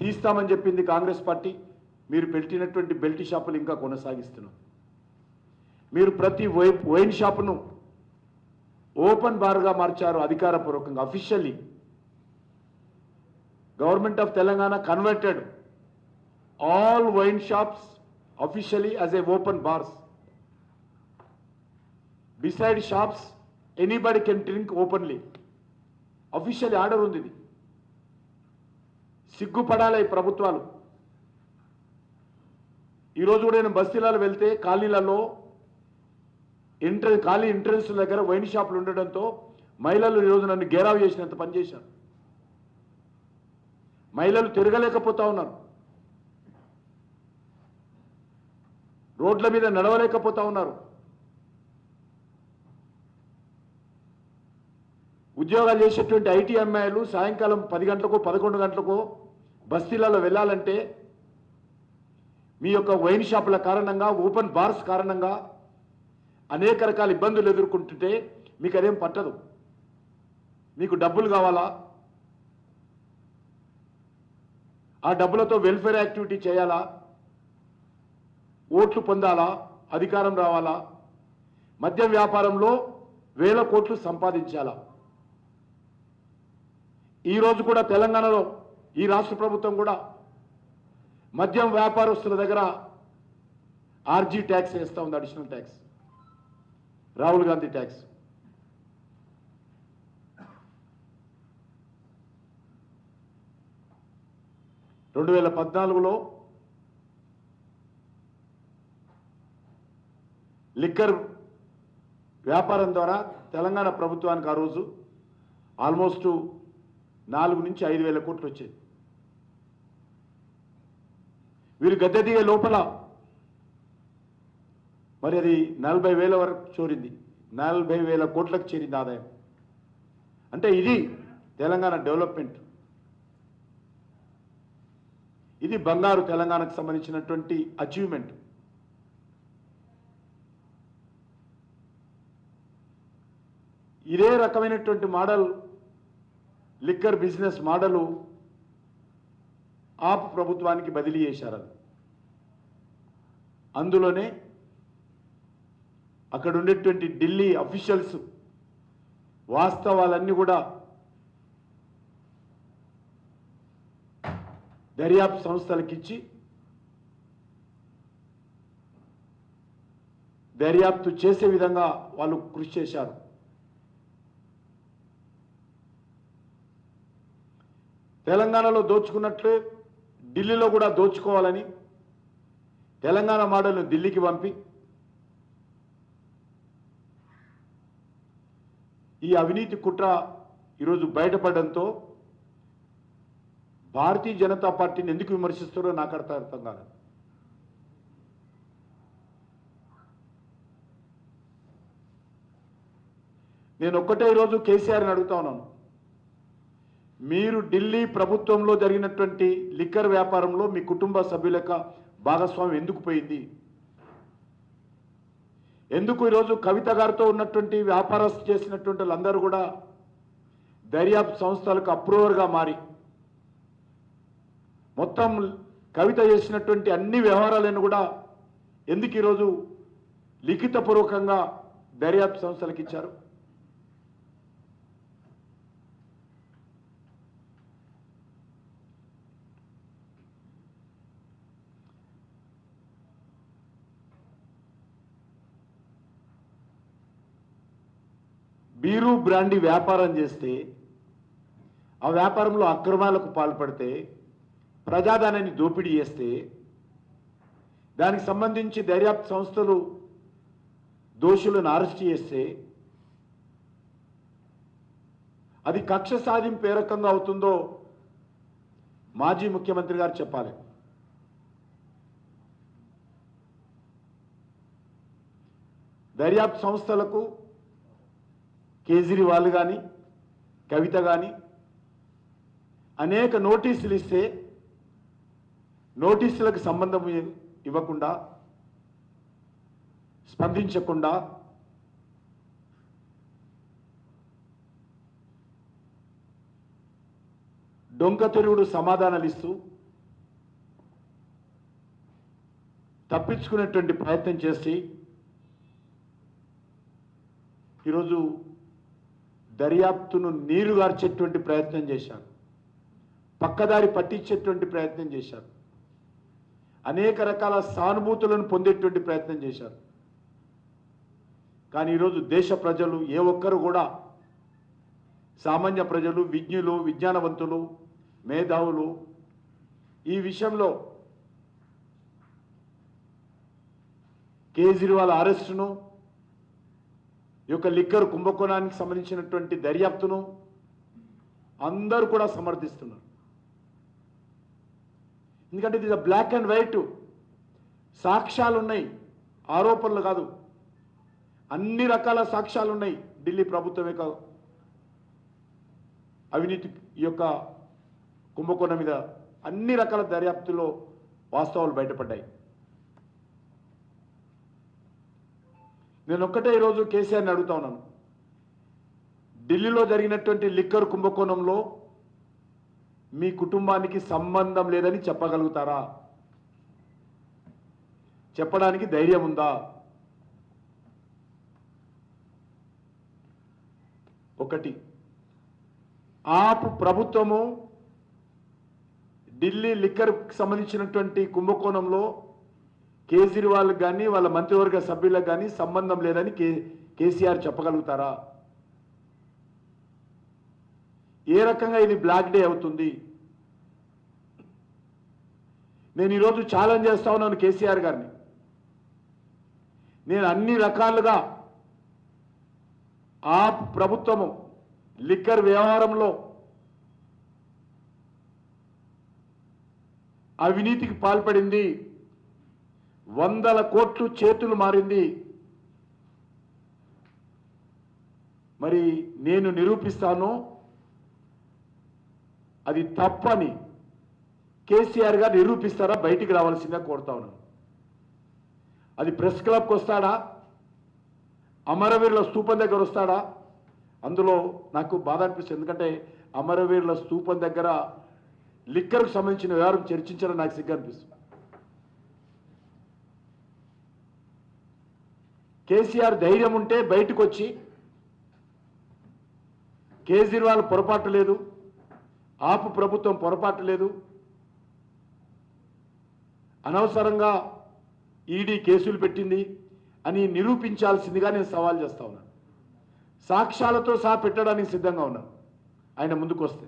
తీస్తామని చెప్పింది కాంగ్రెస్ పార్టీ. మీరు పెట్టినటువంటి బెల్ట్ షాపులు ఇంకా కొనసాగిస్తున్నాం. మీరు ప్రతి వైన్ షాపును ఓపెన్ బార్గా మార్చారు అధికారపూర్వకంగా officially government of Telangana converted all wine shops officially as a open bars beside shops anybody can drink openly official order ఉంది ఇది. సిగ్గుపడాలి ఈ ప్రభుత్వాలు. ఈరోజు కూడా నేను బస్తీలలో వెళ్తే కాలనీలలో ఎంట్రెన్స్ ఖాళీ ఎంట్రన్స్ దగ్గర వైన్ షాపులు ఉండడంతో మహిళలు ఈరోజు నన్ను గేరావు చేసినంత పనిచేశారు మహిళలు తిరగలేకపోతా ఉన్నారు. రోడ్ల మీద నడవలేకపోతా ఉన్నారు. ఉద్యోగాలు చేసేటువంటి ఐటీ అమ్మాయిలు సాయంకాలం పది గంటలకు పదకొండు గంటలకు బస్తీలలో వెళ్ళాలంటే మీ యొక్క వైన్ షాపుల కారణంగా ఓపెన్ బార్స్ కారణంగా అనేక రకాల ఇబ్బందులు ఎదుర్కొంటుంటే మీకు అదేం పట్టదు. మీకు డబ్బులు కావాలా? ఆ డబ్బులతో వెల్ఫేర్ యాక్టివిటీ చేయాలా? ఓట్లు పొందాలా? అధికారం రావాలా? మద్యం వ్యాపారంలో వేల కోట్లు సంపాదించాలా? ఈరోజు కూడా తెలంగాణలో ఈ రాష్ట్ర ప్రభుత్వం కూడా మద్యం వ్యాపారస్తుల దగ్గర ఆర్జీ ట్యాక్స్ వేస్తూ ఉంది additional tax. Rahul Gandhi tax. రెండు వేల పద్నాలుగులో లిక్కర్ వ్యాపారం ద్వారా తెలంగాణ ప్రభుత్వానికి ఆ రోజు ఆల్మోస్ట్ నాలుగు నుంచి ఐదు వేల కోట్లు వచ్చేది వీరు గద్దె దిగే లోపల మరి అది నలభై వేల వరకు చేరింది. నలభై వేల కోట్లకు చేరింది ఆదాయం. అంటే ఇది తెలంగాణ డెవలప్మెంట్. ఇది బంగారు తెలంగాణకు సంబంధించినటువంటి అచీవ్మెంట్. ఇదే రకమైనటువంటి model liquor business model AAP ప్రభుత్వానికి బదిలీ చేశారు అది. అందులోనే అక్కడ ఉండేటువంటి ఢిల్లీ అఫీషియల్స్ వాస్తవాలన్నీ కూడా దర్యాప్తు సంస్థలకిచ్చి దర్యాప్తు చేసే విధంగా వాళ్ళు కృషి చేశారు. తెలంగాణలో దోచుకున్నట్లే ఢిల్లీలో కూడా దోచుకోవాలని తెలంగాణ మోడల్ను ఢిల్లీకి పంపి ఈ అవినీతి కుట్ర ఈరోజు బయటపడడంతో భారతీయ జనతా పార్టీని ఎందుకు విమర్శిస్తారో నాకు అర్థం అర్థం కాదు నేను ఒక్కటే ఈరోజు కేసీఆర్ని అడుగుతా ఉన్నాను. మీరు ఢిల్లీ ప్రభుత్వంలో జరిగినటువంటి లిక్కర్ వ్యాపారంలో మీ కుటుంబ సభ్యుల యొక్క భాగస్వామ్యం ఎందుకు పోయింది? ఎందుకు ఈరోజు కవిత గారితో ఉన్నటువంటి వ్యాపారస్తు చేసినటువంటి వాళ్ళందరూ కూడా దర్యాప్తు సంస్థలకు అప్రూవర్గా మారి మొత్తం కవిత చేసినటువంటి అన్ని వ్యవహారాలను కూడా ఎందుకు ఈరోజు లిఖితపూర్వకంగా దర్యాప్తు సంస్థలకు ఇచ్చారు బీరు బ్రాండీ వ్యాపారం చేస్తే ఆ వ్యాపారంలో అక్రమాలకు పాల్పడితే ప్రజాధనాన్ని దోపిడీ చేస్తే దానికి సంబంధించి దర్యాప్తు సంస్థలు దోషులను అరెస్ట్ చేస్తే అది కక్ష సాధింపు ఏ రకంగా అవుతుందో మాజీ ముఖ్యమంత్రి గారు చెప్పాలి. దర్యాప్తు సంస్థలకు కేజ్రీవాల్ కానీ కవిత కానీ అనేక నోటీసులు ఇస్తే నోటీసులకు సంబంధం ఇవ్వకుండా స్పందించకుండా డొంక తెరువుడు సమాధానాలు ఇస్తూ తప్పించుకునేటువంటి ప్రయత్నం చేసి ఈరోజు దర్యాప్తును నీరుగార్చేటువంటి ప్రయత్నం చేశారు పక్కదారి పట్టించేటువంటి ప్రయత్నం చేశారు అనేక రకాల సానుభూతులను పొందేటువంటి ప్రయత్నం చేశారు కానీ ఈరోజు దేశ ప్రజలు ఏ ఒక్కరు కూడా సామాన్య ప్రజలు విజ్ఞులు విజ్ఞానవంతులు మేధావులు ఈ విషయంలో కేజ్రీవాల్ అరెస్టును ఈ యొక్క లిక్కర్ కుంభకోణానికి సంబంధించినటువంటి దర్యాప్తును అందరూ కూడా సమర్థిస్తున్నారు. ఎందుకంటే ఇది బ్లాక్ అండ్ వైట్. సాక్ష్యాలు ఉన్నాయి. ఆరోపణలు కాదు. అన్ని రకాల సాక్ష్యాలు ఉన్నాయి. ఢిల్లీ ప్రభుత్వం యొక్క అవినీతి ఈ యొక్క కుంభకోణం మీద అన్ని రకాల దర్యాప్తులో వాస్తవాలు బయటపడ్డాయి. నేను ఒక్కటే ఈరోజు కేసీఆర్ని అడుగుతా ఉన్నాను. ఢిల్లీలో జరిగినటువంటి లిక్కర్ కుంభకోణంలో మీ కుటుంబానికి సంబంధం లేదని చెప్పగలుగుతారా? చెప్పడానికి ధైర్యం ఉందా? ఒకటి ఆపు ప్రభుత్వము ఢిల్లీ లిక్కర్ సంబంధించినటువంటి కుంభకోణంలో కేజ్రీవాల్ కానీ వాళ్ళ మంత్రివర్గ సభ్యులకు కానీ సంబంధం లేదని కే కేసీఆర్ చెప్పగలుగుతారా? ఏ రకంగా ఇది బ్లాక్ డే అవుతుంది? నేను ఈరోజు ఛాలెంజ్ చేస్తా ఉన్నాను కేసీఆర్ గారిని. నేను అన్ని రకాలుగా ఆ ప్రభుత్వము లిక్కర్ వ్యవహారంలో అవినీతికి పాల్పడింది. వందల కోట్లు చేతులు మారింది. మరి నేను నిరూపిస్తాను అది తప్పని కేసీఆర్ గారు నిరూపిస్తారా? బయటికి రావాల్సిందిగా కోరుతా ఉన్నాను. అది ప్రెస్ క్లబ్కి వస్తాడా? అమరవీరుల స్థూపం దగ్గర వస్తాడా? అందులో నాకు బాధ అనిపిస్తుంది. ఎందుకంటే అమరవీరుల స్థూపం దగ్గర లిక్కర్కు సంబంధించిన వ్యవహారం చర్చించడం నాకు సిగ్గు అనిపిస్తుంది. కేసీఆర్ ధైర్యం ఉంటే బయటకు వచ్చి కేజ్రీవాల్ పొరపాటు లేదు ఆపు ప్రభుత్వం పొరపాటు లేదు. అనవసరంగా ఈడీ కేసులు పెట్టింది అని నిరూపించాల్సిందిగా నేను సవాల్ చేస్తా ఉన్నాను సాక్ష్యాలతో సహా పెట్టడానికి సిద్ధంగా ఉన్నాను ఆయన ముందుకు వస్తే